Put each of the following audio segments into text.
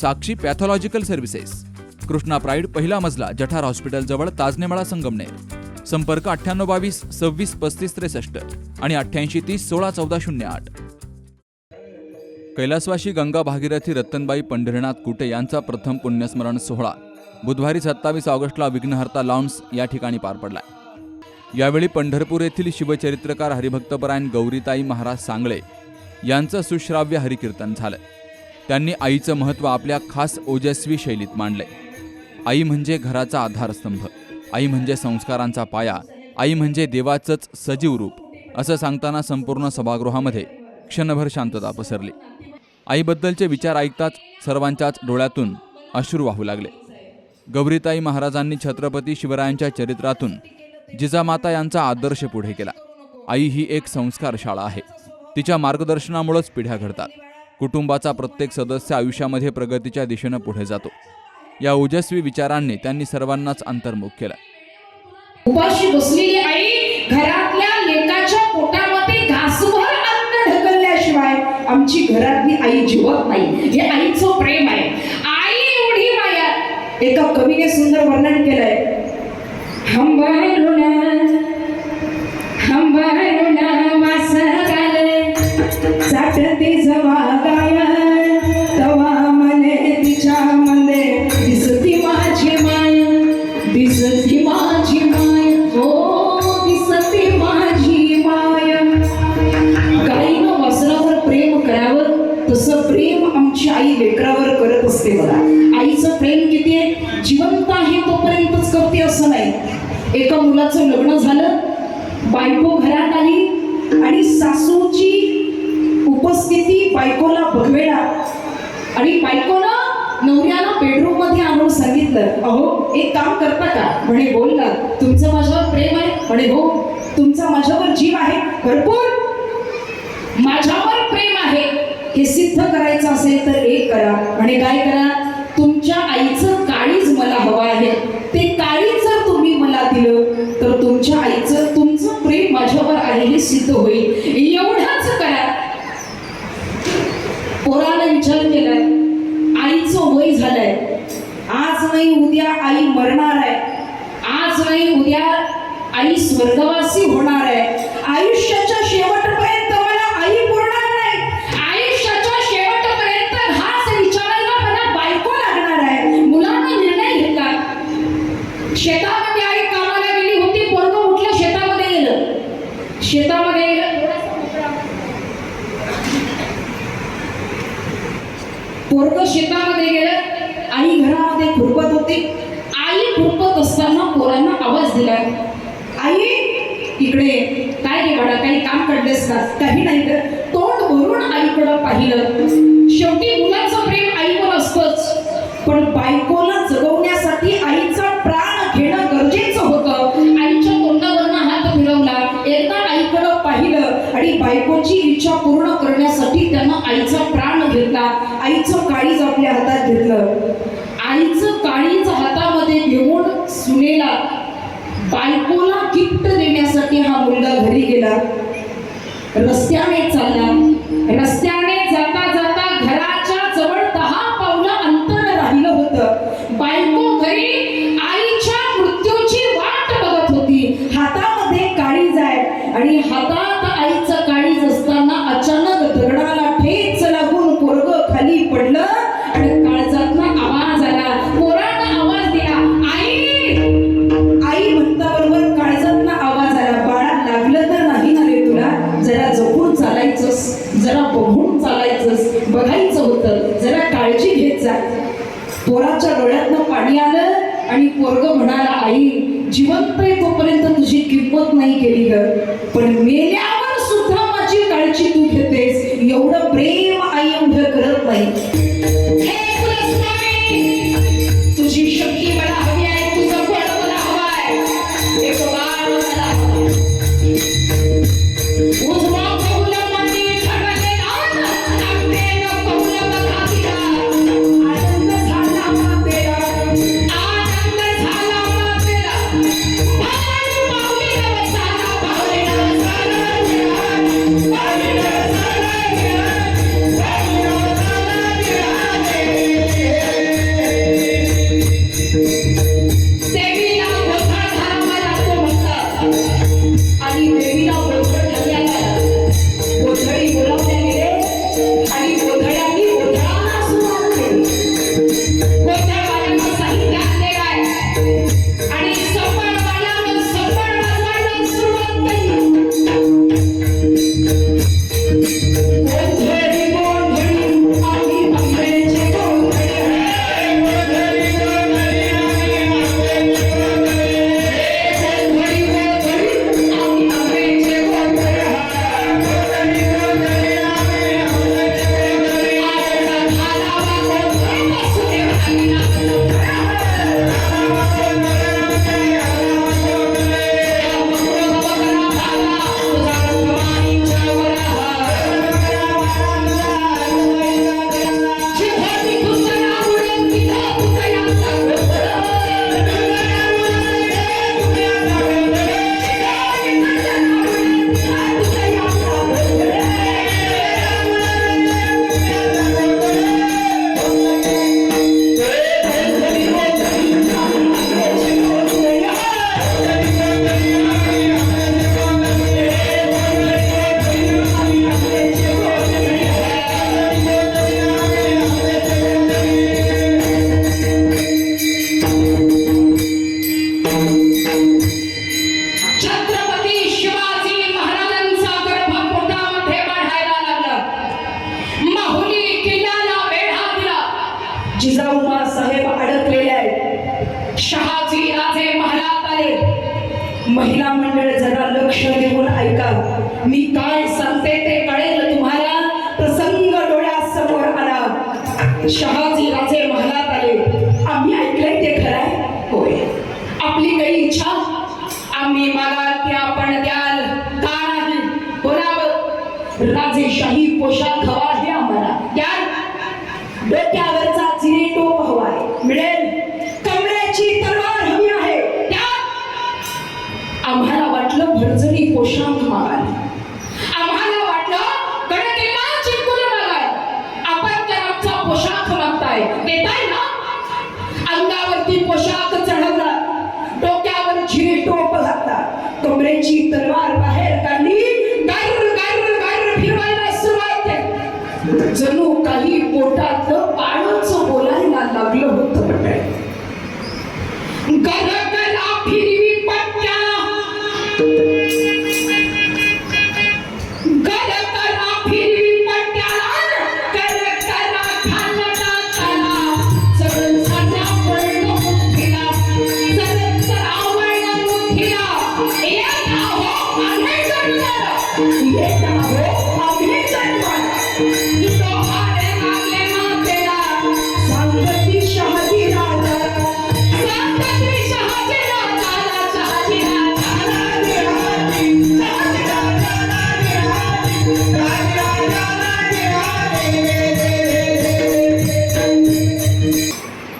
Sakshi pathological services. Krishna pride पहिला मजला जठार hospital जवळ ताजनेमाळा संगमनेर. संपर्क अठ्ठ्याण्णव बावीस सव्वीस पस्तीस त्रेसष्ट आणि अठ्ठ्याऐंशी तीस सोळा चौदा शून्य आठ. कैलासवाशी गंगा भागीरथी रत्तनबाई पंढरीनाथ कुटे यांचा प्रथम पुण्यस्मरण सोहळा बुधवारी सत्तावीस ऑगस्टला विघ्नहर्ता लॉन्स या ठिकाणी पार पडला यावेळी पंढरपूर येथील शिवचरित्रकार हरिभक्तपरायण गौरीताई महाराज सांगळे यांचं सुश्राव्य हरिकीर्तन झालं. त्यांनी आईचं महत्त्व आपल्या खास ओजस्वी शैलीत मांडलंय. आई म्हणजे घराचा आधारस्तंभ. आई म्हणजे संस्कारांचा पाया. आई म्हणजे देवाचंच सजीव रूप. असं सांगताना संपूर्ण सभागृहामध्ये क्षणभर शांतता पसरली. आईबद्दलचे विचार ऐकताच सर्वांच्याच डोळ्यातून अश्रू वाहू लागले. गौरीताई महाराजांनी छत्रपती शिवरायांच्या चरित्रातून जिजामाता यांचा आदर्श पुढे केला. आई ही एक संस्कार शाळा आहे. तिच्या मार्गदर्शनामुळेच पिढ्या घडतात. कुटुंबाचा प्रत्येक सदस्य आयुष्यामध्ये प्रगतीच्या दिशेनं पुढे जातो. या ओजस्वी विचारांनी त्यांनी सर्वांनाच अंतर्मुख केला. उपाशी बसलेली आई घरातल्या लेकाच्या पोटामध्ये घासभर अन्न ढकलल्याशिवाय आमची घरातली आई जिवत नाही. हे आईचं प्रेम आहे. आई एवढी माया. एका कवीने सुंदर वर्णन केलंय. हंबाळून हंबाळून वास घाले जवा बायको घरात आली आणि सासूची उपस्थिती बायकोला बघवेला. आणि बायकोला नवऱ्याला बेडरूममध्ये आणून सांगितलं अहो एक काम करता का? म्हणे बोल ना तुमचं माझ्यावर प्रेम आहे. म्हणे हो तुमचा माझ्यावर जीव आहे. भरपूर. माझ्यावर प्रेम आहे. हे सिद्ध करायचं असेल तर एक करा. म्हणे काय करा तुमच्या आईचं काळीज मला हवं आहे ते काळीज जर तुम्ही मला दिलं तर तुमच्या आईचं तुमचं प्रेम माझ्यावर आहे हे सिद्ध होईल एवढंच करा पोरानं विचार केलाय आईचं वय झालंय आज नाही उद्या आई मरणार आहे आज नाही उद्या आई इकडे काय रे बाळा काही काम काढलेस का? काही नाही तर तोंड भरून आईकडं पाहिलं. शेवटी बघायचं होतं जरा काळजी घेत जा. पोराच्या डोळ्यातनं पाणी आलं आणि पोरग म्हणाला आई जिवंत आहे तोपर्यंत तुझी किंमत नाही केली ग. पण मेल्यावर सुद्धा माझी काळजी तू घेतेस. एवढं प्रेम आई एवढं करत नाही. शहाजी राजे महालात आले. आम्ही ऐकलंय ते खरं आहे होय. आपली काही इच्छा? आम्ही मला ते आपण द्याल. का नाही बोलावं. राजेशाही पोशाख हवा आहे आम्हाला द्याल डोक्यावरचा चिरे टोप हवाय. मिळेल? कमरेची तलवार हवी आहे. द्याल आम्हाला वाटलं भरजरी पोशाख मागाल.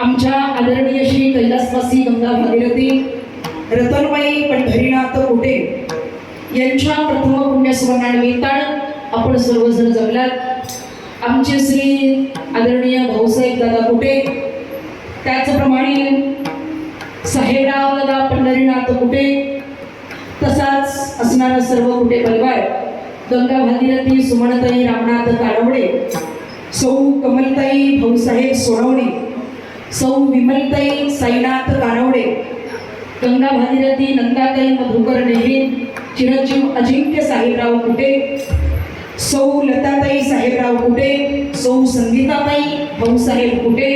आमच्या आदरणीय श्री कैलासवासी गंगा भागीरथी रतनबाई पंढरीनाथ कुठे यांच्या प्रथम पुण्यस्मरणानिमित्तानं आपण सर्वजण जमलात आमचे श्री आदरणीय भाऊसाहेब दादा कुटे त्याचप्रमाणे साहेबराव दादा पंढरीनाथ कुटे तसाच असणारा सर्व कुटे परिवार गंगा भागीरथी सुमनताई रामनाथ कानवडे सौ कमलताई भाऊसाहेब सोनवणे सौ विमलताई साईनाथ कानवडे गंगा भागीरथी नंदाताई मधुकर नेहरी चिरंजीव अजिंक्य साहेबराव कुटे सौ लताताई साहेबराव कुटे सौ संगीताताई भाऊसाहेब कुटे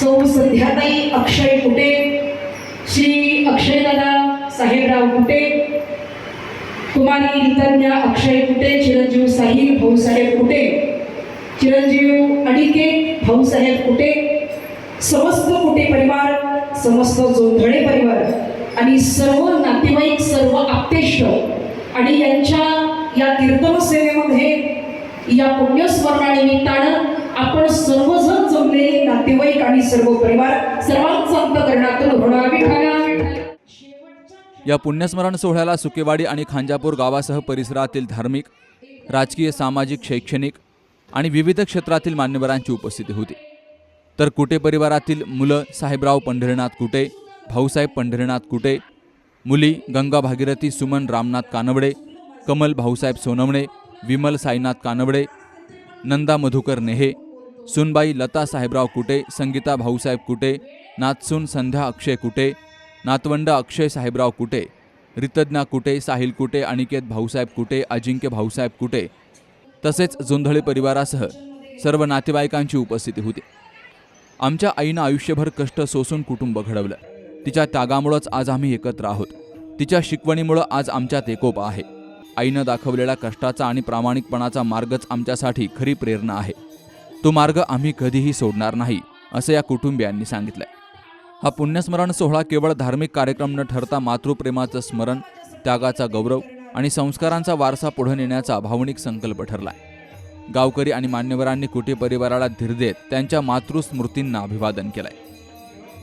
सौ संध्याताई अक्षय कुटे श्री अक्षयदादा साहेबराव कुटे कुमारी रितन्या अक्षय कुटे चिरंजीव साहिल भाऊसाहेब कुटे चिरंजीव अडिके भाऊसाहेब कुटे समस्त कुठे परिवार समस्त जोंधळे परिवार. आणि सर्व नातेवाईक सर्व आप्तेष्ट आणि यांच्या या कीर्तन सेवेमध्ये या पुण्यस्मरणानिमित्तानं आपण सर्वजण जमलेले नातेवाईक आणि सर्व परिवार सर्वांचा अंतकरणातून होणारी विठाला या पुण्यस्मरण सोहळ्याला सुकेवाडी आणि खांजापूर गावासह परिसरातील धार्मिक राजकीय सामाजिक शैक्षणिक आणि विविध क्षेत्रातील मान्यवरांची उपस्थिती होती. तर कुटे परिवारातील मुलं साहेबराव पंढरीनाथ कुटे भाऊसाहेब पंढरीनाथ कुटे मुली गंगा भागीरथी सुमन रामनाथ कानवडे कमल भाऊसाहेब सोनवणे विमल साईनाथ कानवडे नंदा मधुकर नेहे सुनबाई लता साहेबराव कुटे संगीता भाऊसाहेब कुटे नाथसून संध्या अक्षय कुटे नातवंड अक्षय साहेबराव कुटे रितज्ञा कुटे साहिल कुटे अनिकेत भाऊसाहेब कुटे अजिंक्य भाऊसाहेब कुटे तसेच जोंधळे परिवारासह सर्व नातेवाईकांची उपस्थिती होती. आमच्या आईनं आयुष्यभर कष्ट सोसून कुटुंब घडवलं. तिच्या त्यागामुळंच आज आम्ही एकत्र आहोत. तिच्या शिकवणीमुळं आज आमच्यात एकोपा आहे. आईनं दाखवलेला कष्टाचा आणि प्रामाणिकपणाचा मार्गच आमच्यासाठी खरी प्रेरणा आहे. तो मार्ग आम्ही कधीही सोडणार नाही असं या कुटुंबियांनी सांगितलंय. हा पुण्यस्मरण सोहळा केवळ धार्मिक कार्यक्रम न ठरता मातृप्रेमाचं स्मरण त्यागाचा गौरव आणि संस्कारांचा वारसा पुढे नेण्याचा भावनिक संकल्प ठरलाय. गावकरी आणि मान्यवरांनी कुटे परिवाराला धीर देत त्यांच्या मातृस्मृतींना अभिवादन केलंय.